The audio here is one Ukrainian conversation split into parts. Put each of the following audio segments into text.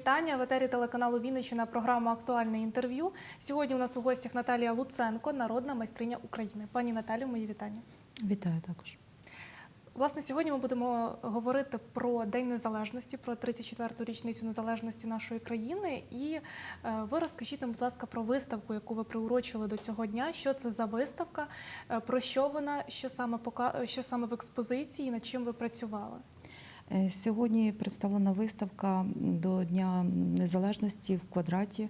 вітання в етері телеканалу Вінниччина. Програма Актуальне інтерв'ю. Сьогодні у нас у гостях Наталія Луценко, народна майстриня України. Пані Наталю, мої вітання. Вітаю також. Власне, сьогодні ми будемо говорити про День Незалежності, про 34-ту річницю незалежності нашої країни. І е, ви розкажіть нам, будь ласка, про виставку, яку ви приурочили до цього дня. Що це за виставка, е, про що вона, що саме пока, що саме в експозиції, над чим ви працювали? Е, Сьогодні представлена виставка до Дня Незалежності в квадраті.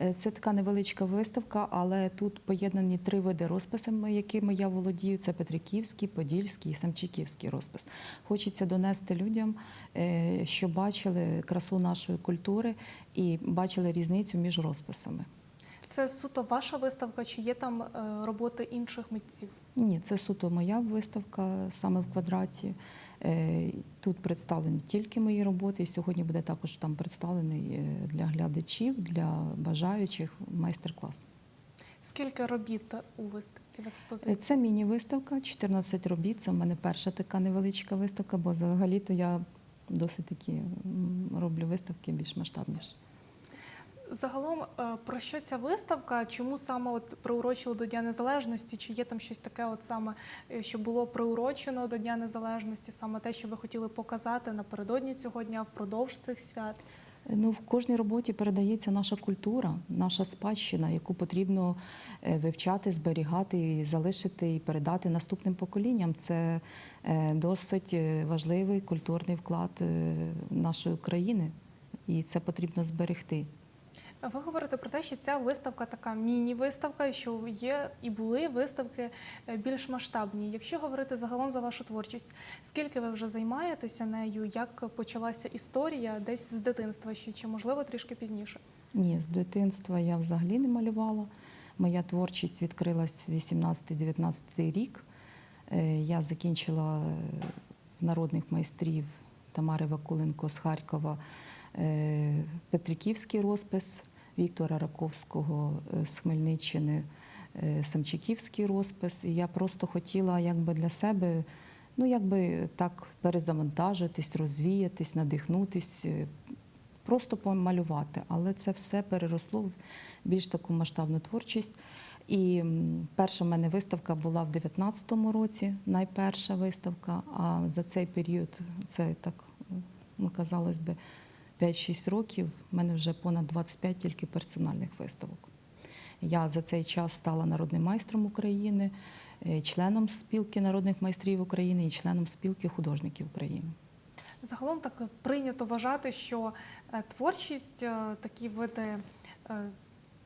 Е, Це така невеличка виставка, але тут поєднані три види розписами, якими я володію: це Петриківський, Подільський і Самчиківський розпис. Хочеться донести людям, е, що бачили красу нашої культури і бачили різницю між розписами. Це суто ваша виставка, чи є там е, роботи інших митців? Ні, це суто моя виставка саме в квадраті. Е, Тут представлені тільки мої роботи. І сьогодні буде також там представлений е, для глядачів, для бажаючих майстер-клас. Скільки робіт у виставці в експозиції? Це міні-виставка, 14 робіт. Це в мене перша така невеличка виставка, бо взагалі-то я досить такі роблю виставки більш масштабніші. Загалом, е, про що ця виставка? Чому саме от приурочили до Дня Незалежності? Чи є там щось таке, от саме е, що було приурочено до Дня Незалежності, саме те, що ви хотіли показати напередодні цього дня, впродовж цих свят? Ну, в кожній роботі передається наша культура, наша спадщина, яку потрібно е, вивчати, зберігати залишити і передати наступним поколінням. Це е, досить е, важливий культурний вклад е, нашої країни, і це потрібно зберегти. Ви говорите про те, що ця виставка така міні-виставка, що є і були виставки е, більш масштабні. Якщо говорити загалом за вашу творчість, скільки ви вже займаєтеся нею? Як почалася історія десь з дитинства ще чи можливо трішки пізніше? Ні, з дитинства я взагалі не малювала. Моя творчість відкрилась 18-19 рік. Е, Я закінчила е, народних майстрів Тамари Вакуленко з Харкова Петриківський розпис, Віктора Раковського е, з Хмельниччини, е, Самчиківський розпис. І я просто хотіла якби для себе ну, якби так перезавантажитись, розвіятись, надихнутись, е, просто помалювати. Але це все переросло в більш таку масштабну творчість. І перша в мене виставка була в 19-му році, найперша виставка. А за цей період, це так, ну, казалось би, 5-6 років, в мене вже понад 25 тільки персональних виставок. Я за цей час стала народним майстром України, е, членом спілки народних майстрів України і членом спілки художників України. Загалом так прийнято вважати, що е, творчість, е, такі види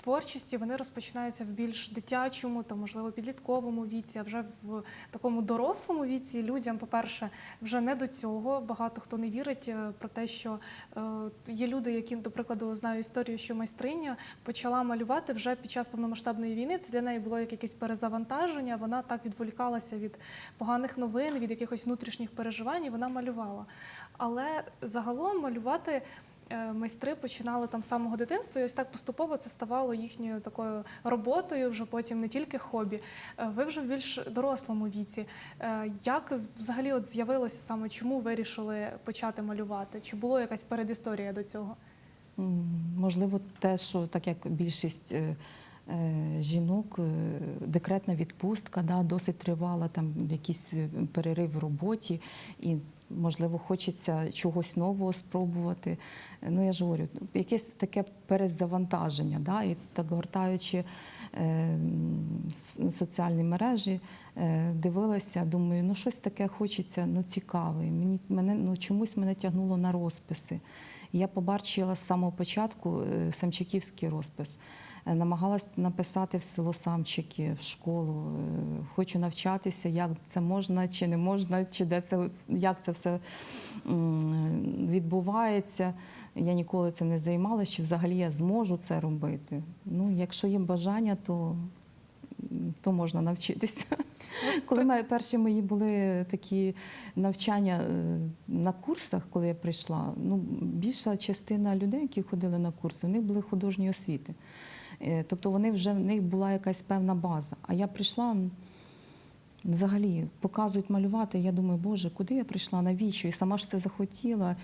творчості, вони розпочинаються в більш дитячому та, можливо, підлітковому віці, а вже в такому дорослому віці людям, по-перше, вже не до цього. Багато хто не вірить е, про те, що е, є люди, які, до прикладу, знаю історію, що майстриня почала малювати вже під час повномасштабної війни. Це для неї було як якесь перезавантаження. Вона так відволікалася від поганих новин, від якихось внутрішніх переживань, і вона малювала. Але загалом малювати майстри починали там з самого дитинства, і ось так поступово це ставало їхньою такою роботою, вже потім не тільки хобі. Е, Ви вже в більш дорослому віці. Е, Як взагалі от з'явилося саме, чому вирішили почати малювати? Чи було якась передісторія до цього? Можливо, те, що так як більшість е, е, жінок, е, декретна відпустка да, досить тривала, там якийсь е, перерив в роботі, і, можливо, хочеться чогось нового спробувати. Ну, я ж говорю, якесь таке перезавантаження, да, і так гортаючи е, соціальні мережі, е, дивилася, думаю, ну щось таке хочеться, ну цікаве. Мені мене ну чомусь мене тягнуло на розписи. Я побачила з самого початку е, самчиківський розпис. Е, Намагалась написати в село Самчики, в школу. Е, Хочу навчатися, як це можна чи не можна, чи де це як це все відбувається. Я ніколи цим не займалася, чи взагалі я зможу це робити. Ну, якщо є бажання, то, то можна навчитися. Коли мої перші мої були такі навчання е, на курсах, коли я прийшла, ну більша частина людей, які ходили на курси, в них були художні освіти. Е, Тобто вони вже в них була якась певна база. А я прийшла взагалі, показують малювати. Я думаю, боже, куди я прийшла, навіщо? І сама ж це захотіла.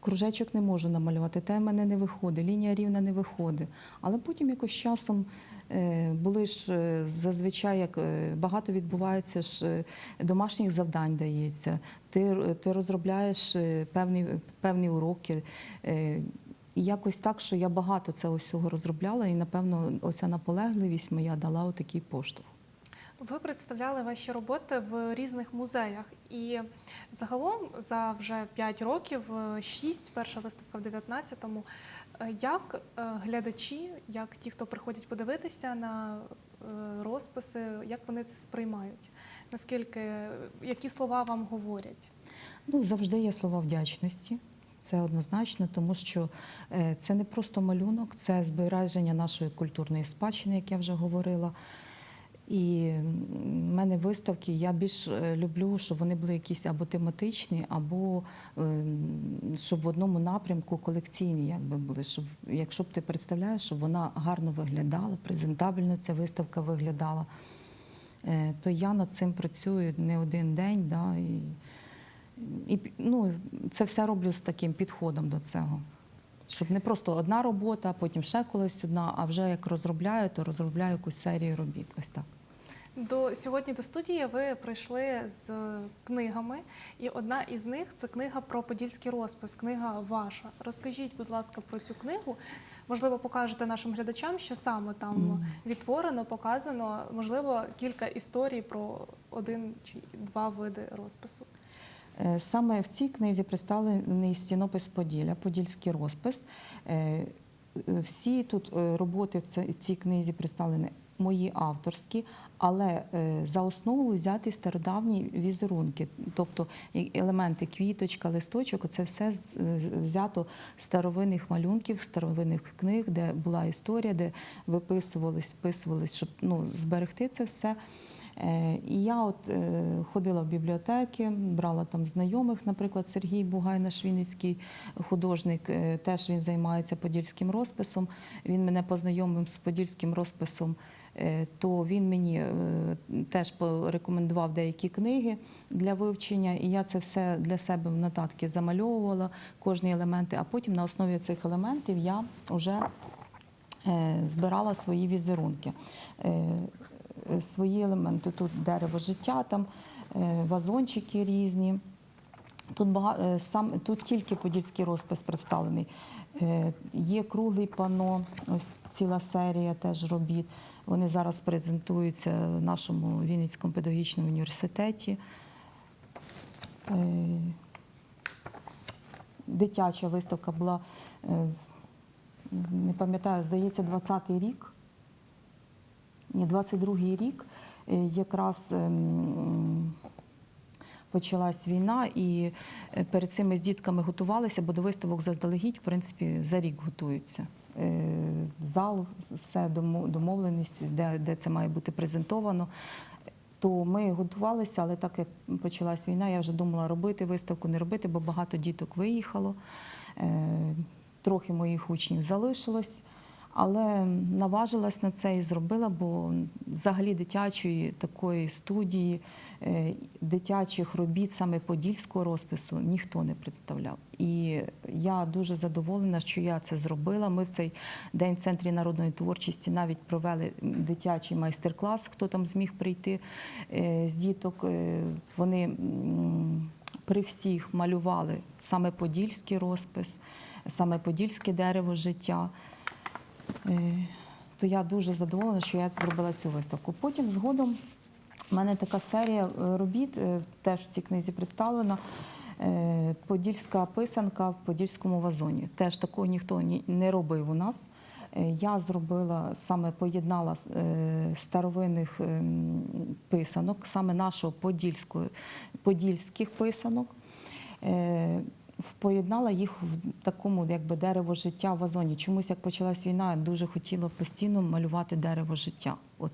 кружечок не можу намалювати, те в мене не виходить, лінія рівна не виходить. Але потім якось часом е, були ж е, зазвичай як багато відбувається ж домашніх завдань дається. Ти, ти розробляєш певні, певні уроки. Е, І якось так, що я багато цього всього розробляла, і напевно оця наполегливість моя дала отакий поштовх. Ви представляли ваші роботи в різних музеях, і загалом за вже 5 років, 6, перша виставка в 19-му. Е, Як е, глядачі, як ті, хто приходять подивитися на е, розписи, як вони це сприймають? Наскільки які слова вам говорять? Ну, завжди є слова вдячності. Це однозначно, тому що е, це не просто малюнок, це збереження нашої культурної спадщини, як я вже говорила. І в мене виставки, я більш е, люблю, щоб вони були якісь або тематичні, або ем, щоб в одному напрямку колекційні якби були. Щоб, якщо б ти представляєш, щоб вона гарно виглядала, презентабельно ця виставка виглядала, е, то я над цим працюю не один день. Да, і, і ну, це все роблю з таким підходом до цього. Щоб не просто одна робота, а потім ще колись одна, а вже як розробляю, то розробляю якусь серію робіт. Ось так. До сьогодні до студії ви прийшли з книгами, і одна із них це книга про подільський розпис, книга ваша. Розкажіть, будь ласка, про цю книгу. Можливо, покажете нашим глядачам, що саме там відтворено, показано. Можливо, кілька історій про один чи два види розпису. Е, Саме в цій книзі представлений стінопис Поділля, подільський розпис. Е, е, Всі тут роботи в цій книзі представлені мої авторські, але за основу взяті стародавні візерунки, тобто елементи квіточка, листочок, це все взято з старовинних малюнків, старовинних книг, де була історія, де виписувались, вписувались, щоб ну, зберегти це все. Е, І я от е, ходила в бібліотеки, брала там знайомих, наприклад, Сергій Бугай, наш вінницький художник, е, теж він займається подільським розписом. Він мене познайомив з подільським розписом. То він мені теж порекомендував деякі книги для вивчення, і я це все для себе в нотатки замальовувала, кожні елементи. А потім на основі цих елементів я вже збирала свої візерунки, свої елементи. Тут дерево життя, там е, вазончики різні. Тут бага- е, сам тут тільки подільський розпис представлений. Е, Є круглий пано, ось ціла серія теж робіт. Вони зараз презентуються в нашому Вінницькому педагогічному університеті. Е, Дитяча виставка була, е, не пам'ятаю, здається, 20-й рік. Ні, 22-й рік. Е, Якраз ем, почалась війна, і е, перед цим ми з дітками готувалися, бо до виставок заздалегідь, в принципі, за рік готуються. Е, Зал, все домовленість, де, де це має бути презентовано. То ми готувалися, але так як почалась війна, я вже думала робити виставку, не робити, бо багато діток виїхало. Трохи моїх учнів залишилось. Але наважилась на це і зробила, бо взагалі дитячої такої студії, е, дитячих робіт саме подільського розпису ніхто не представляв. І я дуже задоволена, що я це зробила. Ми в цей день в центрі народної творчості навіть провели дитячий майстер-клас, хто там зміг прийти е, з діток. Е, Вони при всіх малювали саме подільський розпис, саме подільське дерево життя. Е, то я дуже задоволена, що я зробила цю виставку. Потім згодом в мене така серія е, робіт, е, теж в цій книзі представлена. Подільська писанка в подільському вазоні. Теж такого ніхто не робив у нас. Я зробила саме поєднала старовинних ем, писанок, саме нашого подільського, подільських писанок. Поєднала їх в такому якби дерево життя в вазоні. Чомусь як почалась війна, дуже хотіла постійно малювати дерево життя. От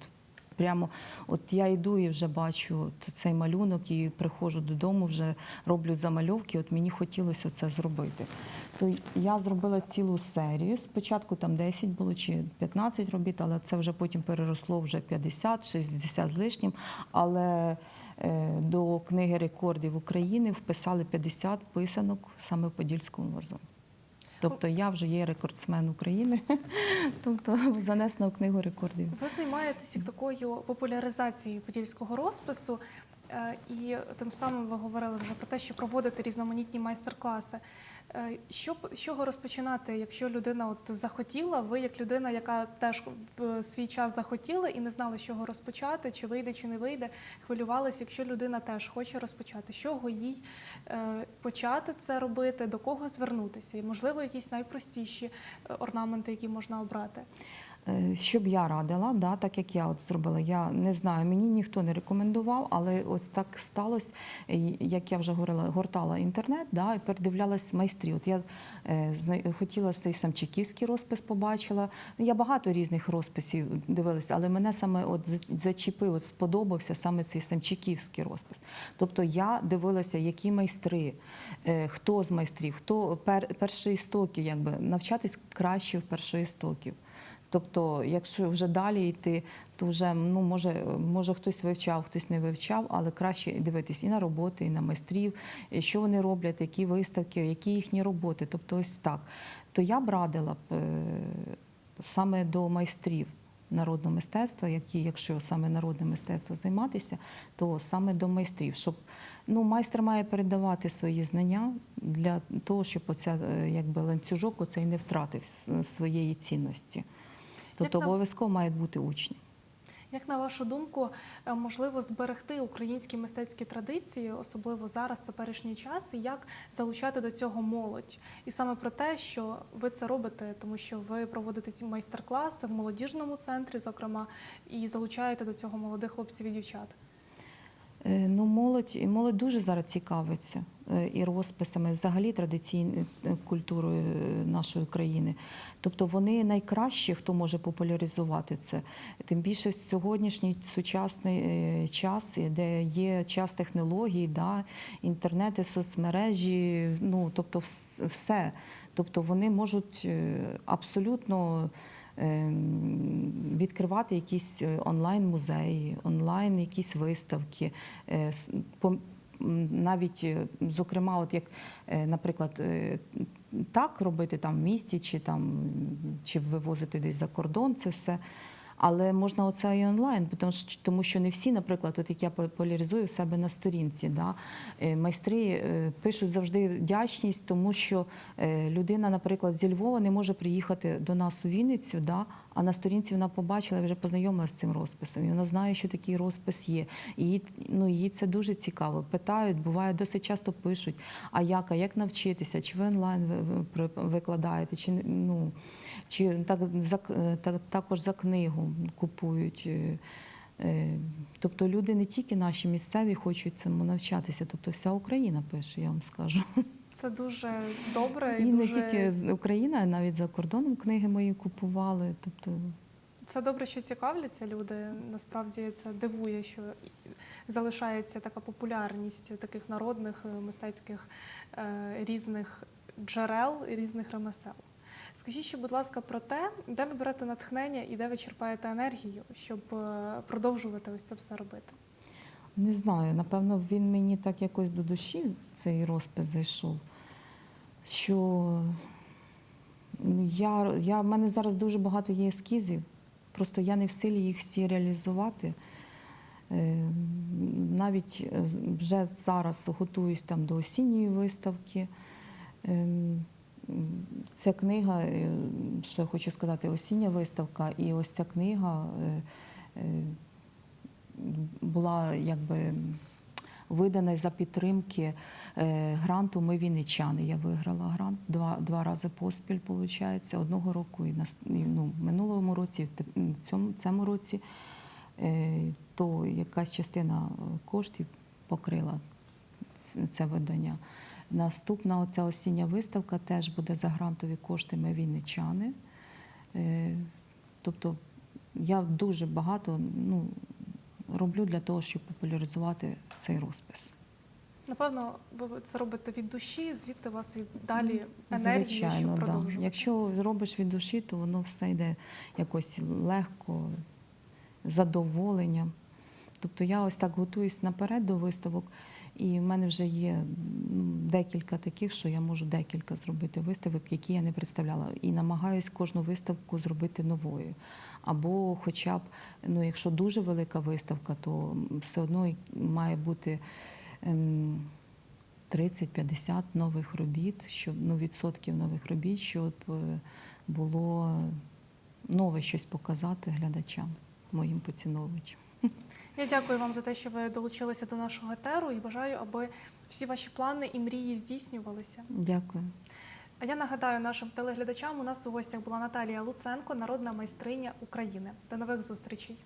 прямо, от я йду і вже бачу цей малюнок і приходжу додому, вже роблю замальовки. От мені хотілося це зробити. То я зробила цілу серію. Спочатку там 10 було чи 15 робіт, але це вже потім переросло вже 50, 60 з лишнім. Але до книги рекордів України вписали 50 писанок саме в Подільському вазу. Тобто я вже є рекордсмен України, тобто занесена в книгу рекордів. Ви займаєтеся такою популяризацією подільського розпису, е, і тим самим ви говорили вже про те, що проводити різноманітні майстер-класи. Е, Що з чого розпочинати, якщо людина от захотіла, ви як людина, яка теж в свій час захотіла і не знала, з чого розпочати, чи вийде, чи не вийде, хвилювалася, якщо людина теж хоче розпочати, з чого їй е, почати це робити, до кого звернутися, і можливо якісь найпростіші е, орнаменти, які можна обрати. Е, Що б я радила, да, так як я от зробила, я не знаю, мені ніхто не рекомендував, але ось так сталося, як я вже говорила, гортала інтернет, да, і передивлялась майстрів. От я е, хотіла цей самчиківський розпис побачила. Я багато різних розписів дивилася, але мене саме от зачепив, от сподобався саме цей самчиківський розпис. Тобто я дивилася, які майстри, е, хто з майстрів, хто пер, першоістоки, якби навчатись краще в першоістоків. Тобто, якщо вже далі йти, то вже ну може, може хтось вивчав, хтось не вивчав, але краще дивитись і на роботи, і на майстрів, і що вони роблять, які виставки, які їхні роботи. Тобто, ось так. То я б радила б е, саме до майстрів народного мистецтва, які, якщо саме народне мистецтво займатися, то саме до майстрів, щоб ну майстер має передавати свої знання для того, щоб оця е, якби ланцюжок оцей не втратив своєї цінності. Тобто обов'язково мають бути учні. Як на вашу думку, е, можливо зберегти українські мистецькі традиції, особливо зараз, теперішній час, і як залучати до цього молодь? І саме про те, що ви це робите, тому що ви проводите ці майстер-класи в молодіжному центрі, зокрема, і залучаєте до цього молодих хлопців і дівчат. Е, Ну, молодь, молодь дуже зараз цікавиться е, і розписами, взагалі традиційною е, культурою нашої країни. Тобто вони найкращі, хто може популяризувати це. Тим більше сьогоднішній сучасний час, де є час технологій, да, інтернети, соцмережі, ну тобто все. Тобто вони можуть абсолютно відкривати якісь е, онлайн-музеї, онлайн якісь виставки. е, Навіть, е, зокрема, от як, наприклад, так робити там в місті, чи там чи вивозити десь за кордон, це все. Але можна оце і онлайн, тому що, не всі, наприклад, от як я популяризую в себе на сторінці, да, е, майстри е, пишуть завжди вдячність, тому що е, людина, наприклад, зі Львова не може приїхати до нас у Вінницю, да, а на сторінці вона побачила вже познайомилася з цим розписом. І вона знає, що такий розпис є. І їй, ну, їй це дуже цікаво. Питають, буває, досить часто пишуть, а як, а як навчитися, чи ви онлайн викладаєте, чи ну, чи так, за, так, також за книгу купують. е, е, Тобто люди не тільки наші місцеві хочуть цьому навчатися, тобто вся Україна пише, я вам скажу. Це дуже добре І і не тільки з України, а навіть за кордоном книги мої купували. Тобто Це добре, що цікавляться люди. Насправді це дивує, що залишається така популярність таких народних е, мистецьких е, різних джерел, і різних ремесел. Скажіть ще, будь ласка, про те, де ви берете натхнення і де ви черпаєте енергію, щоб е, продовжувати ось це все робити. Не знаю, напевно, він мені так якось до душі цей розпис зайшов. Що ну, я, я, в мене зараз дуже багато є ескізів, просто я не в силі їх всі реалізувати. Е, Навіть е, вже зараз готуюсь там до осінньої виставки. Ем, Ця книга, е, що я хочу сказати, осіння виставка, і ось ця книга е, е, була якби видана за підтримки е, гранту Ми Вінничани. Я виграла грант два, два рази поспіль, виходить, одного року і, і ну, минулому році, в цьому, цьому році. Е, То якась частина коштів покрила це видання. Наступна оця осіння виставка теж буде за грантові кошти Ми Вінничани. Е, Тобто я дуже багато ну, роблю для того, щоб популяризувати цей розпис. Напевно, ви це робите від душі, звідти у вас і далі енергія, щоб да. Якщо робиш від душі, то воно все йде якось легко, задоволенням. Тобто я ось так готуюсь наперед до виставок, і в мене вже є декілька таких, що я можу декілька зробити виставок, які я не представляла. І намагаюсь кожну виставку зробити новою. Або хоча б, ну, якщо дуже велика виставка, то все одно має бути. ем, 30-50 нових робіт, щоб ну, відсотків нових робіт, щоб е, було нове щось показати глядачам, моїм поціновувачам. Я дякую вам за те, що ви долучилися до нашого етеру і бажаю, аби всі ваші плани і мрії здійснювалися. Дякую. А я нагадаю нашим телеглядачам, у нас у гостях була Наталія Луценко, народна майстриня України. До нових зустрічей.